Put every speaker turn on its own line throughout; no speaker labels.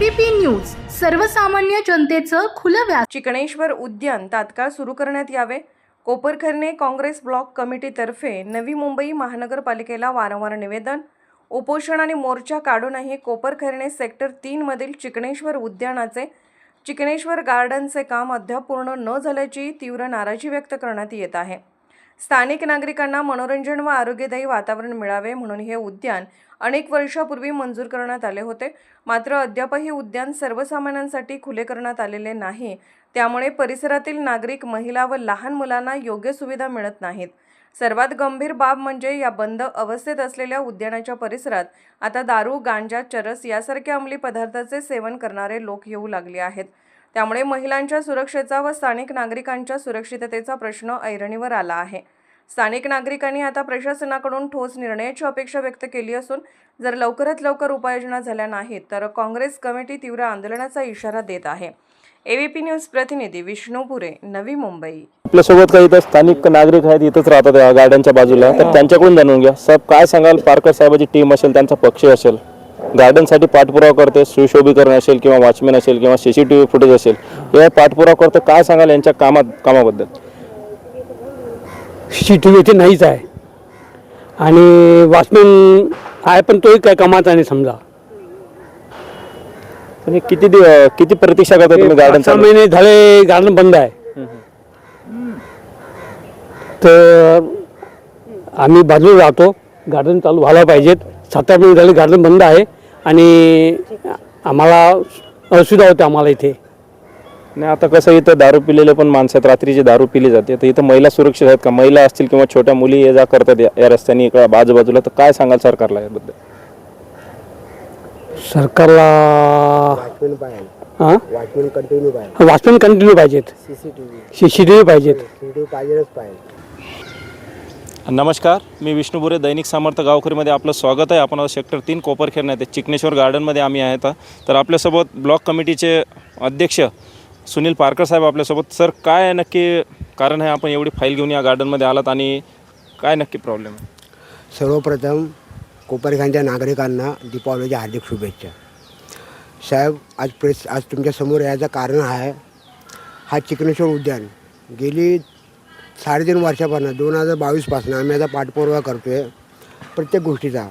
ABP news सर्वसामान्य जनतेचं खुलं व्यास
चिकणेश्वर उद्यान तात्काळ सुरू करण्यात यावे. कोपरखैरणे काँग्रेस ब्लॉक कमिटीतर्फे नवी मुंबई महानगरपालिकेला वारंवार निवेदन. उपोषण आणि मोर्चा काढूनही कोपरखरणे सेक्टर तीनमधील चिकणेश्वर उद्यानाचे चिकणेश्वर गार्डनचे काम अद्याप पूर्ण न झाल्याची तीव्र नाराजी व्यक्त करण्यात येत आहे. स्थानिक नागरिकांना मनोरंजन व आरोग्यदायी वातावरण मिळावे म्हणून हे उद्यान अनेक वर्षापूर्वी मंजूर करण्यात आले होते. मात्र अद्यापही उद्यान सर्वसामान्यांसाठी खुले करण्यात आलेले नाही. त्यामुळे परिसरातील नागरिक महिला व लहान मुलांना योग्य सुविधा मिळत नाहीत. सर्वात गंभीर बाब म्हणजे या बंद अवस्थेत असलेल्या उद्यानाच्या परिसरात आता दारू गांजा चरस यासारख्या अंमली पदार्थाचे सेवन करणारे लोक येऊ लागले आहेत. त्यामुळे महिलांच्या सुरक्षेचा व स्थानिक नागरिकांच्या सुरक्षिततेचा प्रश्न ऐरणीवर आला आहे. स्थानिक नागरिकांनी आता प्रशासनाकडून ठोस निर्णयाची अपेक्षा व्यक्त केली असून जर लवकरात लवकर उपाययोजना झाल्या नाहीत तर काँग्रेस कमिटी तीव्र आंदोलनाचा इशारा देत आहे. एबीपी न्यूज प्रतिनिधी विष्णू पुरे नवी मुंबई.
आपल्यासोबत काही इथं स्थानिक नागरिक आहेत इथंच राहतात गार्डनच्या बाजूला. तर त्यांच्याकडून जाणून घ्या. साहेब काय सांगाल? पारकर साहेबाची टीम असेल त्यांचा पक्ष असेल? गार्डनसाठी पाठपुरावा करते सुशोभीकरण असेल किंवा वॉचमॅन असेल किंवा सीसीटीव्ही फुटेज असेल हे पाठपुरावा करते काय सांगाल यांच्या कामात कामाबद्दल?
सी टी व्ही इथे नाहीच आहे. आणि वॉचमॅन आहे पण तोही काय कामाचा नाही समजा.
किती दिव- किती प्रतीक्षा करता तुम्ही गार्डन
सहा महिने झाले गार्डन बंद आहे. तर आम्ही बाजूला राहतो गार्डन चालू व्हायला पाहिजेत. सात आठ महिने झाले गार्डन बंद आहे. आणि आम्हाला असुविधा होते आम्हाला इथे.
नाही आता कसं इथं दारू पिलेले पण माणसं आहेत. रात्रीची दारू पिली जाते. तर इथं महिला सुरक्षित आहेत का? महिला असतील किंवा छोट्या मुली ये जा करतात या- या रस्त्याने इकडं बाजूबाजूला. तर काय सांगाल सरकारला याबद्दल?
सरकारला
पाहिजे
हां
वॉचमॅन कंटिन्यू पाहिजे.
वॉचमॅन कंटिन्यू पाहिजेत.
C C T V.
C C T V पाहिजेत.
पाहिजेच पाहिजे.
नमस्कार मी विष्णू बुरे दैनिक सामर्थ गावखरीमध्ये आपलं स्वागत आहे. आपण सेक्टर तीन कोपरखेरणे ते चिकनेश्वर गार्डनमध्ये आम्ही आहेत तर आपल्यासोबत ब्लॉक कमिटीचे अध्यक्ष सुनील पारकर साहेब आपल्यासोबत. सर काय आहे नक्की कारण आहे आपण एवढी फाईल घेऊन या गार्डनमध्ये आलात आणि काय नक्की प्रॉब्लेम आहे?
सर्वप्रथम कोपरखानच्या नागरिकांना दीपावलीच्या हार्दिक शुभेच्छा. साहेब आज प्रेस आज तुमच्यासमोर यायचं कारण आहे हा चिकनेश्वर उद्यान. गेली साडेतीन वर्षापासून दोन हजार बावीसपासून आम्ही याचा पाठपुरावा करतो आहे प्रत्येक गोष्टीचा.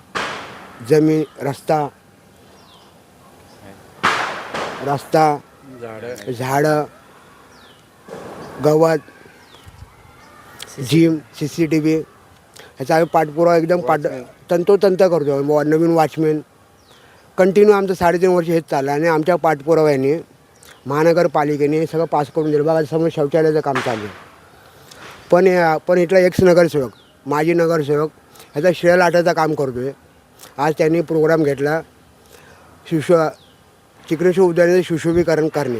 जमीन रस्ता रस्ता झाडं. गवत gym C C T V ह्याचा आम्ही पाठपुरावा एकदम पाठ तंतोतंत करतो व नवीन वॉचमॅन. कंटिन्यू आमचं साडेतीन वर्ष हेच चाललं आणि आमच्या पाठपुराव्याने महानगरपालिकेने सगळं पास करून दिलं. बघा समोर शौचालयाचं काम चालू आहे. पण या- पण इथला एक्स नगरसेवक माजी नगरसेवक ह्याचा श्रेय लाटाचं काम करतो आहे आज त्यांनी प्रोग्राम घेतला. शिशु चिकनेश्वर उद्यानाचं सुशोभीकरण करणे.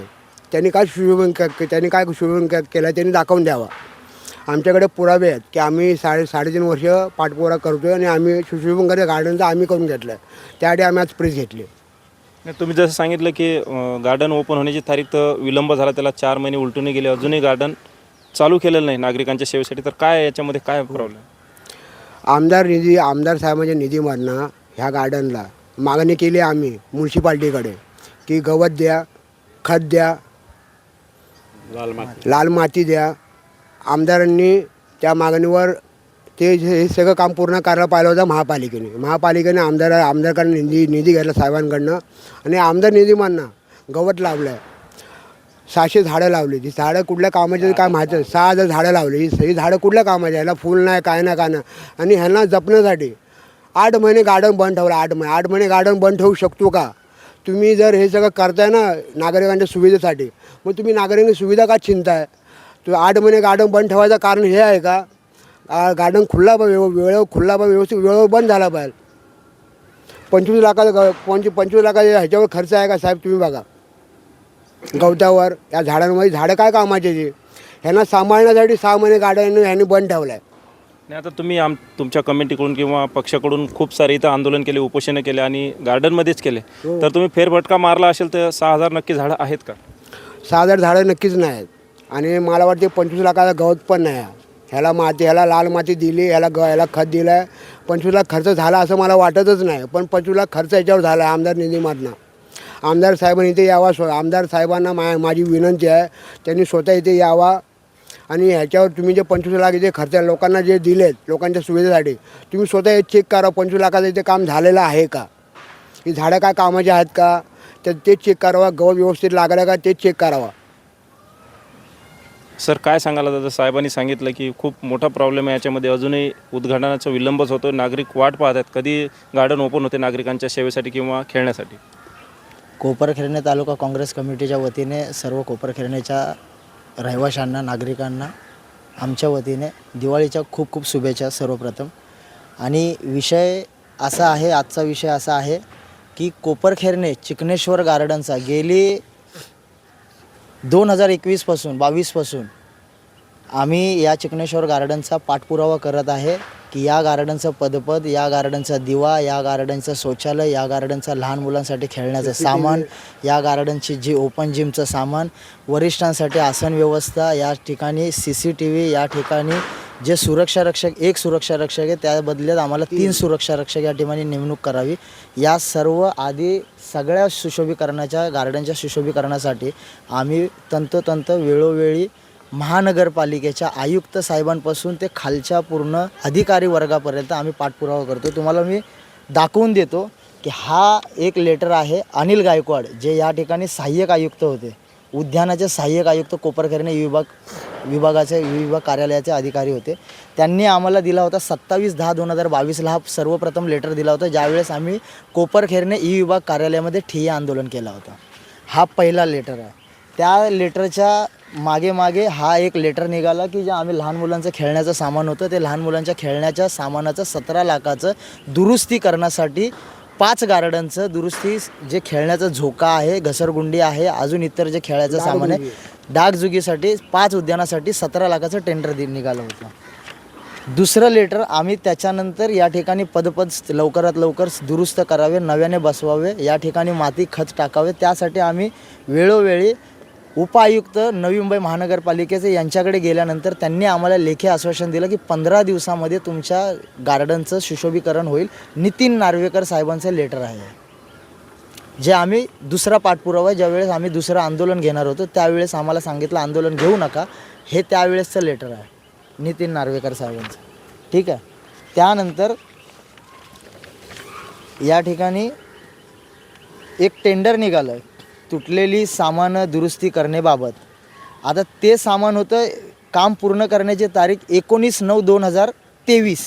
त्यांनी काय सुशोभन त्यांनी काय सुशोभन केला केलं त्यांनी दाखवून द्यावा. आमच्याकडे पुरावे आहेत की आम्ही साडे साडेतीन वर्ष पाठपुरा करतो आहे आणि आम्ही सुशोभन करणे गार्डनचं आम्ही करून घेतलं आहे त्यासाठी आम्ही आज प्रेस घेतली.
तुम्ही जसं सांगितलं की गार्डन ओपन होण्याची तारीख तर विलंब झाला. त्याला चार महिने उलटूनही गेले. अजूनही गार्डन चालू केलेलं नाही नागरिकांच्या सेवेसाठी तर काय याच्यामध्ये काय प्रॉब्लेम
आमदार निधी आमदार साहेबांच्या निधीमधनं ह्या गार्डनला मागणी केली आम्ही म्युन्सिपाल्टीकडे की गवत द्या खत द्या लाल माती. द्या. आमदारांनी त्या मागणीवर ते जे- हे सगळं काम पूर्ण करायला पाहिलं होतं महापालिकेने. महापालिकेने आमदार आमदारकडनं निधी निधी घेतला साहेबांकडनं. आणि आमदार निधीमधनं गवत लावलं आहे सहाशे झाडं लावली. ती झाडं कुठल्या कामाची काय माहिती सहा हजार झाडं लावली ही झाडं कुठल्या कामाची ह्याला फुल नाही काय नाही काय नाही. आणि ह्यांना जपण्यासाठी आठ महिने गार्डन बंद ठेवलं आठ महिने. आठ महिने गार्डन बंद ठेवू शकतो का? तुम्ही जर हे सगळं करताय ना नागरिकांच्या सुविधेसाठी मग तुम्ही नागरिकांची सुविधा का चिंताय? तू आठ महिने गार्डन बंद ठेवायचं कारण हे आहे का? गार्डन खुल्ला पण व्यव वेळेवर खुल्ला पण व्यवस्थित वेळेवर बंद झाला पाहिजे. पंचवीस लाखाचा ग- पंच पंचवीस लाखाच्या ह्याच्यावर खर्च आहे का साहेब तुम्ही बघा. गवतावर या झाडांमध्ये झाडं काय कामाचे ते? ह्यांना सांभाळण्यासाठी सहा महिने गार्डन ह्यांनी बंद ठेवलं आहे
नाही आता तुम्ही आम तुमच्या कमिटीकडून किंवा पक्षाकडून खूप सारे इथं आंदोलन केले उपोषणं केले आणि गार्डनमध्येच केले. तर तुम्ही फेरफटका मारला असेल तर सहा हजार नक्की झाडं आहेत का?
सहा हजार झाडं नक्कीच नाही आहेत. आणि मला वाटते पंचवीस लाखाचा गवत पण नाही आहे. ह्याला माती ह्याला लाल माती दिली ह्याला ग ह्याला खत दिलं आहे पंचवीस लाख खर्च झाला असं मला वाटतच नाही. पण पंचवीस लाख खर्च याच्यावर झाला आहे आमदार निधीमधनं आमदार साहेबांनी इथे यावा स्व आमदार साहेबांना मा माझी विनंती आहे त्यांनी स्वतः इथे यावा. आणि ह्याच्यावर तुम्ही जे पंचवीस लाख इथे खर्च लोकांना जे दिलेत लोकांच्या सुविधेसाठी तुम्ही स्वतः हे चेक करा पंचवीस लाखाचं इथे काम झालेलं आहे का? ही झाडं काय कामाची आहेत का? तर ते चेक करावा गवत व्यवस्थित लागलं का ते चेक करावा.
सर काय सांगायला दादा साहेबांनी सांगितलं की खूप मोठा प्रॉब्लेम आहे याच्यामध्ये अजूनही उद्घाटनाचा विलंबच होतो. नागरिक वाट पाहत आहेत. कधी गार्डन ओपन होते नागरिकांच्या सेवेसाठी किंवा खेळण्यासाठी?
कोपरखेरणे तालुका काँग्रेस कमिटीच्या वतीने सर्व कोपरखिरणेच्या रहिवाशांना नागरिकांना आमच्या वतीने दिवाळीच्या खूप खूप शुभेच्छा सर्वप्रथम. आणि विषय असा आहे आजचा विषय असा आहे की कोपरखेरणे चिकनेश्वर गार्डनचा गेली दोन हजार एकवीसपासून बावीसपासून आम्ही या चिकनेश्वर गार्डनचा पाठपुरावा करत आहे. की या गार्डनचं पदपद या गार्डनचा दिवा या गार्डनचं शौचालय या गार्डनचं लहान मुलांसाठी खेळण्याचं सामान या गार्डनची जी ओपन जिमचं सामान वरिष्ठांसाठी आसन व्यवस्था या ठिकाणी सी सी टी व्ही या ठिकाणी जे सुरक्षा रक्षक एक सुरक्षा रक्षक आहे त्या बदल्यात आम्हाला तीन सुरक्षा रक्षक या ठिकाणी नेमणूक करावी. या सर्व आधी सगळ्या सुशोभीकरणाच्या गार्डनच्या सुशोभीकरणासाठी आम्ही तंतोतंत वेळोवेळी महानगरपालिकेच्या आयुक्त साहेबांपासून ते खालच्या पूर्ण अधिकारी वर्गापर्यंत आम्ही पाठपुरावा करतो तुम्हाला मी दाखवून देतो की हा एक लेटर आहे अनिल गायकवाड जे या ठिकाणी सहाय्यक आयुक्त होते. उद्यानाचे सहाय्यक आयुक्त कोपरखैरणे विभाग विभागाचे विभाग कार्यालयाचे अधिकारी होते. त्यांनी आम्हाला दिला होता सत्तावीस दहा दोन हजार बावीसला हा सर्वप्रथम लेटर दिला होता ज्यावेळेस आम्ही कोपरखेरणे ई विभाग कार्यालयामध्ये ठिय्या आंदोलन केला होता. हा पहिला लेटर आहे. त्या लेटरच्या मागे मागे हा एक लेटर निघाला की जे आम्ही लहान मुलांचं खेळण्याचं सामान होतं ते लहान मुलांच्या खेळण्याच्या सामानाचं सतरा लाखाचं दुरुस्ती करण्यासाठी पाच गार्डनचं दुरुस्ती जे खेळण्याचं झोका आहे घसरगुंडी आहे अजून इतर जे खेळायचं सामान आहे डागजुगीसाठी पाच उद्यानासाठी सतरा लाखाचं टेंडर दि निघालं होतं. दुसरं लेटर आम्ही त्याच्यानंतर या ठिकाणी पदपद लवकरात लवकर दुरुस्त करावे नव्याने बसवावे या ठिकाणी माती खत टाकावे त्यासाठी आम्ही वेळोवेळी उपायुक्त नवी मुंबई महानगरपालिकेचे यांच्याकडे गेल्यानंतर त्यांनी आम्हाला लेखी आश्वासन दिलं की पंधरा दिवसामध्ये तुमच्या गार्डनचं सुशोभीकरण होईल. नितीन नार्वेकर साहेबांचं लेटर आहे. जे आम्ही दुसरा पाठपुरावा ज्यावेळेस आम्ही दुसरं आंदोलन घेणार होतो त्यावेळेस आम्हाला सांगितलं आंदोलन घेऊ नका. हे त्यावेळेसचं लेटर आहे नितीन नार्वेकर साहेबांचं. ठीक आहे? त्यानंतर या ठिकाणी एक टेंडर निघालं तुटलेली सामानं दुरुस्ती करण्याबाबत. आता ते सामान होतं काम पूर्ण करण्याची तारीख एकोणीस नऊ दोन हजार तेवीस.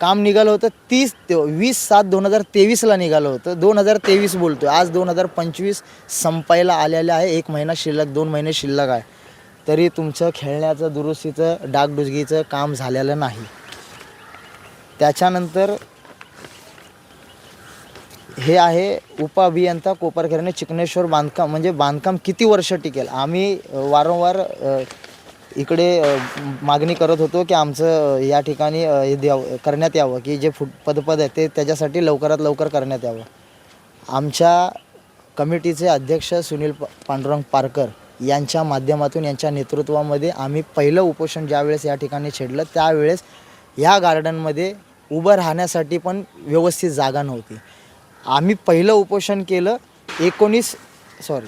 काम निघालं होतं तीस ते वीस सात दोन हजार तेवीसला निघालं होतं. दोन हजार तेवीस बोलतो आहे आज दोन हजार पंचवीस संपायला आलेलं आहे. एक महिना शिल्लक दोन महिने शिल्लक आहे. तरी तुमचं खेळण्याचं दुरुस्तीचं डागडुजगीचं काम झालेलं नाही. त्याच्यानंतर हे आहे उपअभियंता कोपरखेरणे चिकनेश्वर बांधकाम. म्हणजे बांधकाम किती वर्ष टिकेल? आम्ही वारंवार इकडे मागणी करत होतो की आमचं या ठिकाणी हे द्यावं करण्यात यावं. की जे फुट पदपद आहे ते त्याच्यासाठी लवकरात लवकर करण्यात यावं. आमच्या कमिटीचे अध्यक्ष सुनील प पांडुरंग पारकर यांच्या माध्यमातून यांच्या नेतृत्वामध्ये आम्ही पहिलं उपोषण ज्यावेळेस या ठिकाणी छेडलं त्यावेळेस या गार्डनमध्ये उभं राहण्यासाठी पण व्यवस्थित जागा नव्हती. आम्ही पहिलं उपोषण केलं एकोणीस सॉरी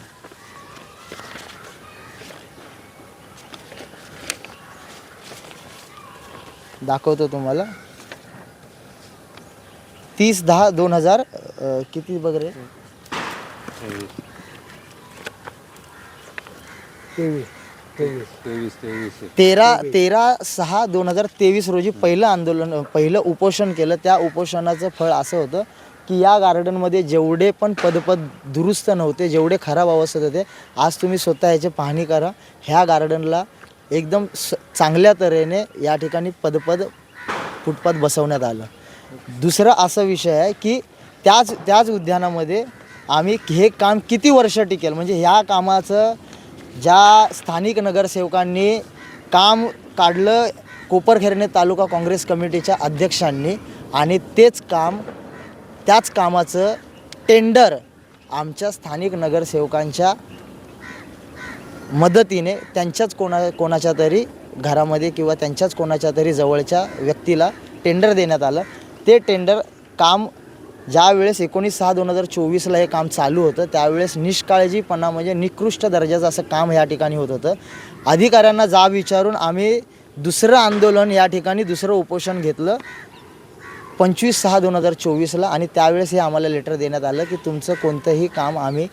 दाखवतो तुम्हाला. तीस दहा दोन हजार किती बघ रे तेरा तेरा सहा दोन हजार तेवीस रोजी पहिलं आंदोलन पहिलं उपोषण केलं. त्या उपोषणाचं फळ असं होतं की या गार्डनमध्ये जेवढे पण पदपद दुरुस्त नव्हते जेवढे खराब अवस्थेत होते आज तुम्ही स्वतः याची पाहणी करा. ह्या गार्डनला एकदम स चांगल्या तऱ्हेने या ठिकाणी पदपद फुटपाथ बसवण्यात आलं. दुसरा असा विषय आहे की त्याच त्याच उद्यानामध्ये आम्ही हे काम किती वर्ष टिकेल? म्हणजे ह्या कामाचं ज्या स्थानिक नगरसेवकांनी काम काढलं कोपरखेरणे तालुका काँग्रेस कमिटीच्या अध्यक्षांनी आणि तेच काम त्याच कामाचं टेंडर आमच्या स्थानिक नगरसेवकांच्या मदतीने त्यांच्याच कोणा कोणाच्या तरी घरामध्ये किंवा त्यांच्याच कोणाच्या तरी जवळच्या व्यक्तीला टेंडर देण्यात आलं. ते टेंडर काम ज्यावेळेस एकोणीस सहा दोन हजार चोवीसला हे काम चालू होतं त्यावेळेस निष्काळजीपणा म्हणजे निकृष्ट दर्जाचं असं काम या ठिकाणी होत होतं. अधिकाऱ्यांना जाब विचारून आम्ही दुसरं आंदोलन या ठिकाणी दुसरं उपोषण घेतलं. पंचवीस सहा दोन हजार चोवीसला आणि त्यावेळेस हे आम्हाला लेटर देण्यात आलं की तुमचं कोणतंही काम आम्ही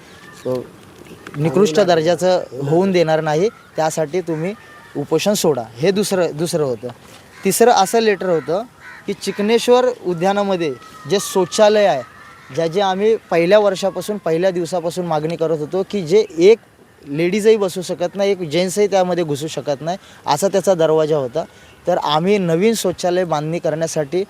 निकृष्ट दर्जाचं होऊन देणार नाही. त्यासाठी तुम्ही उपोषण सोडा. हे दुसरं दुसरं होतं. तिसरं असं लेटर होतं की चिकनेश्वर उद्यानामध्ये जे शौचालय आहे ज्या जे आम्ही पहिल्या वर्षापासून पहिल्या दिवसापासून मागणी करत होतो की जे एक लेडीजही बसू शकत नाही एक जेंट्सही त्यामध्ये घुसू शकत नाही असा त्याचा दरवाजा होता. तर आम्ही नवीन शौचालय बांधणी करण्यासाठी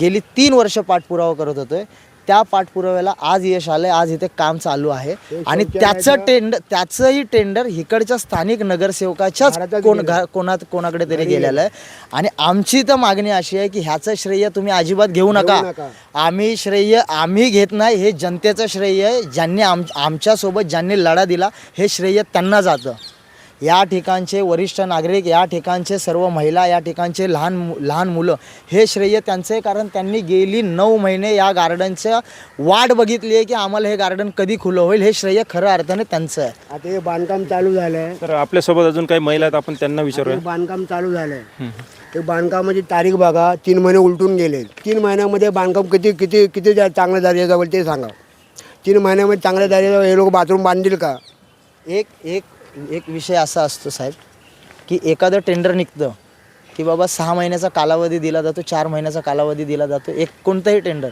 गेली तीन वर्ष पाठपुरावा करत होतोय. त्या पाठपुराव्याला आज यश आलंय आज इथे काम चालू आहे. आणि त्याचं टेंडर त्याचंही टेंडर इकडच्या स्थानिक नगरसेवकाच्याच कोण घा- कोणात कोणाकडे तरी गेलेलं आहे. आणि आमची तर मागणी अशी आहे की ह्याचं श्रेय तुम्ही अजिबात घेऊ नका. आम्ही श्रेय आम्ही घेत नाही हे जनतेचं श्रेय आहे. ज्यांनी आम आमच्यासोबत ज्यांनी लढा दिला हे श्रेय त्यांना जातं. या ठिकाणचे वरिष्ठ नागरिक या ठिकाणचे सर्व महिला या ठिकाणचे लहान मु लहान मुलं हे श्रेय त्यांचं आहे कारण त्यांनी गेली नऊ महिने या गार्डनच्या वाट बघितली आहे की आम्हाला हे गार्डन कधी खुलं होईल हे श्रेय खरं अर्थाने त्यांचं आहे.
आता हे बांधकाम चालू झालंय.
तर आपल्यासोबत अजून काही महिला आहेत आपण त्यांना विचारूया.
हे बांधकाम चालू झालंय. ते बांधकामाची तारीख बघा तीन महिने उलटून गेले. तीन महिन्यामध्ये बांधकाम किती किती किती जा- चांगल्या दर्जाचं होईल ते सांगा. तीन महिन्यामध्ये चांगल्या दर्जाचं हे लोक बाथरूम बांधतील का?
एक एक एक विषय असा असतो साहेब की एखादं टेंडर निघतं की बाबा सहा महिन्याचा कालावधी दिला जातो चार महिन्याचा कालावधी दिला जातो एक कोणतंही टेंडर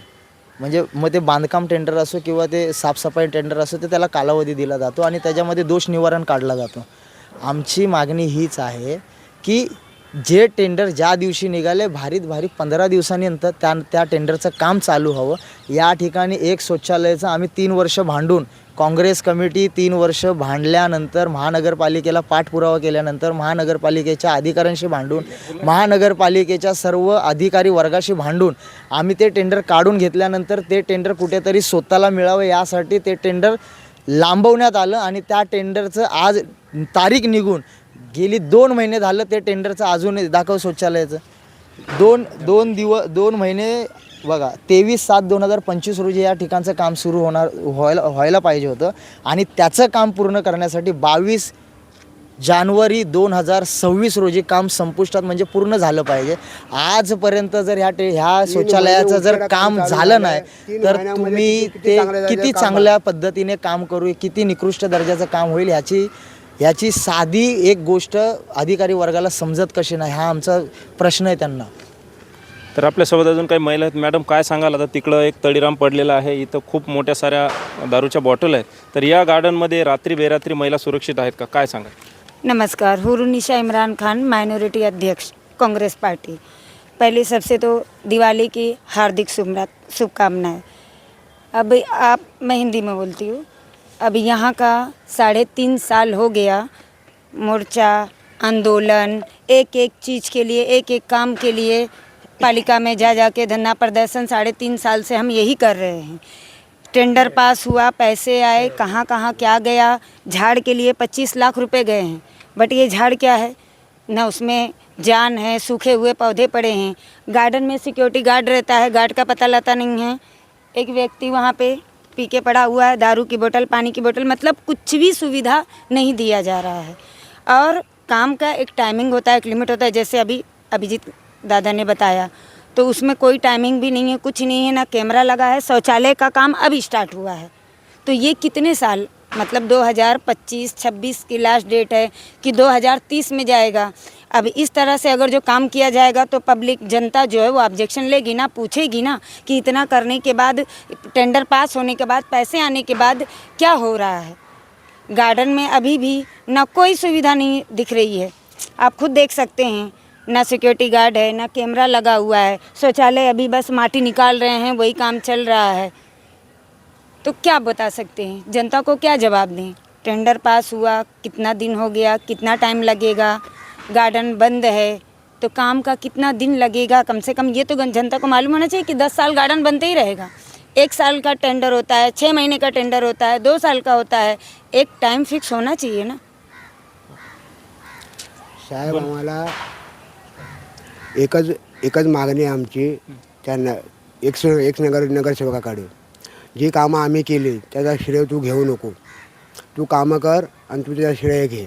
म्हणजे मग ते बांधकाम टेंडर असो किंवा ते साफसफाई टेंडर असो ते त्याला कालावधी दिला जातो आणि त्याच्यामध्ये दोष निवारण काढला जातो. आमची मागणी हीच आहे की जे टेंडर ज्या दिवशी निघाले भारीत भारी पंधरा दिवसांनंतर त्या त्या टेंडरचं काम चालू हवं. या ठिकाणी एक शौचालयाचं आम्ही तीन वर्ष भांडून काँग्रेस कमिटी तीन वर्ष भांडल्यानंतर महानगरपालिकेला पाठपुरावा केल्यानंतर महानगरपालिकेच्या अधिकाऱ्यांशी भांडून महानगरपालिकेच्या सर्व अधिकारी वर्गाशी भांडून आम्ही ते टेंडर काढून घेतल्यानंतर ते टेंडर कुठेतरी स्वतःला मिळावं. यासाठी ते टेंडर लांबवण्यात आलं आणि त्या टेंडरचं आज तारीख निघून गेली दोन महिने झालं ते टेंडरचं अजून दाखव शौचालयाचं. दोन दोन दिवस दोन महिने बघा तेवीस सात दोन हजार पंचवीस रोजी या ठिकाणचं काम सुरू होणार व्हायला व्हायला पाहिजे होतं. आणि त्याचं काम पूर्ण करण्यासाठी बावीस जानेवारी दोन हजार सव्वीस रोजी काम संपुष्टात म्हणजे पूर्ण झालं पाहिजे. आजपर्यंत जर ह्या टे ह्या शौचालयाचं जर काम झालं नाही तर तुम्ही ते किती चांगल्या पद्धतीने काम करू किती निकृष्ट दर्जाचं काम होईल ह्याची ह्याची साधी एक गोष्ट अधिकारी वर्गाला समजत कशी नाही हा आमचा प्रश्न आहे त्यांना.
तर आपल्यासोबत अजून काही महिला आहेत. मॅडम काय सांगाल? आता तिकडं एक तडीराम पडलेला आहे. इथं खूप मोठ्या साऱ्या दारूच्या बॉटल आहेत. तर या गार्डनमध्ये रात्री बेरात्री महिला सुरक्षित आहेत का? काय सांगा
नमस्कार. हुरुनिशा इमरान खान माइनॉरिटी अध्यक्ष कांग्रेस पार्टी. पहले सबसे तो दिवाली की हार्दिक शुभकामनाएं। अब आप मैं हिंदी में बोलती हूँ। अब यहाँ का साढ़े तीन साल हो गया। मोर्चा, आंदोलन एक एक चीज़ के लिए एक एक काम के लिए पालिका में जा जा के धरना प्रदर्शन साढ़े तीन साल से हम यही कर रहे हैं। टेंडर पास हुआ, पैसे आए कहाँ कहाँ क्या गया, झाड़ के लिए पच्चीस लाख रुपए गए हैं। बट ये झाड़ क्या है? न उसमें जान है, सूखे हुए पौधे पड़े हैं। गार्डन में सिक्योरिटी गार्ड रहता है, गार्ड का पता लता नहीं है। एक व्यक्ति वहाँ पे पी के पड़ा हुआ है, दारू की बोतल, पानी की बोतल मतलब कुछ भी सुविधा नहीं दिया जा रहा है। और काम का एक टाइमिंग होता है, एक लिमिट होता है, जैसे अभी अभिजीत दादा ने बताया। तो उसमें कोई टाइमिंग भी नहीं है, कुछ नहीं है, ना कैमरा लगा है, शौचालय का काम अभी स्टार्ट हुआ है। तो ये कितने साल मतलब 2025 26 की लास्ट डेट है कि 2030 में जाएगा। अब इस तरह से अगर जो काम किया जाएगा तो पब्लिक जनता जो है वो ऑब्जेक्शन लेगी ना, पूछेगी ना, कि इतना करने के बाद टेंडर पास होने के बाद, पैसे आने के बाद क्या हो रहा है? गार्डन में अभी भी ना कोई सुविधा नहीं दिख रही है। आप खुद देख सकते हैं, ना सिक्योरिटी गार्ड है, ना कैमरा लगा हुआ है। शौचालय अभी बस माटी निकाल रहे हैं, वही काम चल रहा है। तो क्या बता सकते हैं? जनता को क्या जवाब दें? टेंडर पास हुआ, कितना दिन हो गया, कितना टाइम लगेगा? गार्डन बंद है तो काम का कितना दिन लगेगा? कम से कम ये तो जनता को मालूम होना चाहिए कि दस साल गार्डन बनते ही रहेगा। एक साल का टेंडर होता है छः महीने का टेंडर होता है दो साल का होता है एक टाइम फिक्स होना चाहिए ना।
साहेब आम्हाला एकच एकच मागणी आहे आमची त्यांना एक एक नगर नगरसेवकाकडे. जी कामं आम्ही केली त्याचा श्रेय तू घेऊ नको. तू कामं कर आणि तू त्याचा श्रेय घे.